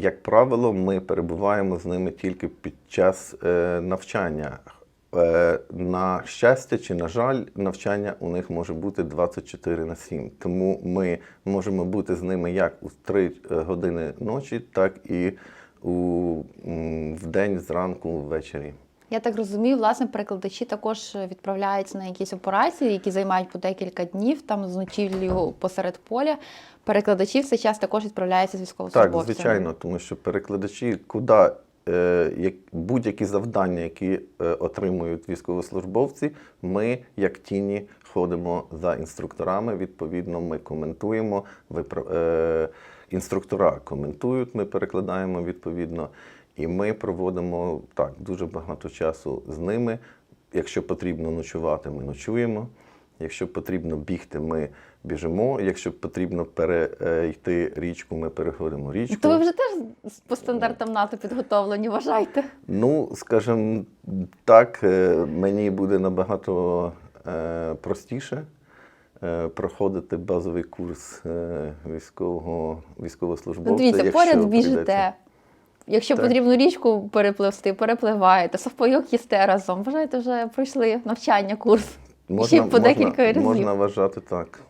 як правило, ми перебуваємо з ними тільки під час е, навчання. Е, на щастя чи на жаль, навчання у них може бути 24 на 7. Тому ми можемо бути з ними як у 3 години ночі, так і у, в день зранку ввечері. Я так розумію, власне, перекладачі також відправляються на якісь операції, які займають по декілька днів, там з ночівлею посеред поля. Перекладачі в час також відправляються з Так, звичайно, тому що перекладачі, куди е, як, будь-які завдання, які е, отримують військовослужбовці, ми, як тіні, ходимо за інструкторами. Відповідно, ми коментуємо. е, інструктора коментують, ми перекладаємо відповідно. І ми проводимо так дуже багато часу з ними. Якщо потрібно ночувати, ми ночуємо. Якщо потрібно бігти, ми біжимо. Якщо потрібно перейти річку, ми переходимо річку. То ви вже теж по стандартам НАТО підготовлені, вважайте. Ну, скажімо так, е, мені буде набагато е, простіше е, проходити базовий курс військового військовослужбовця. Ну, дивіться, поряд біжите. Якщо Так. потрібно річку перепливсти, перепливаєте, совпайок їсте разом. Вважаєте, вже пройшли навчання, курс. Ще й по декілька разів. Можна вважати так.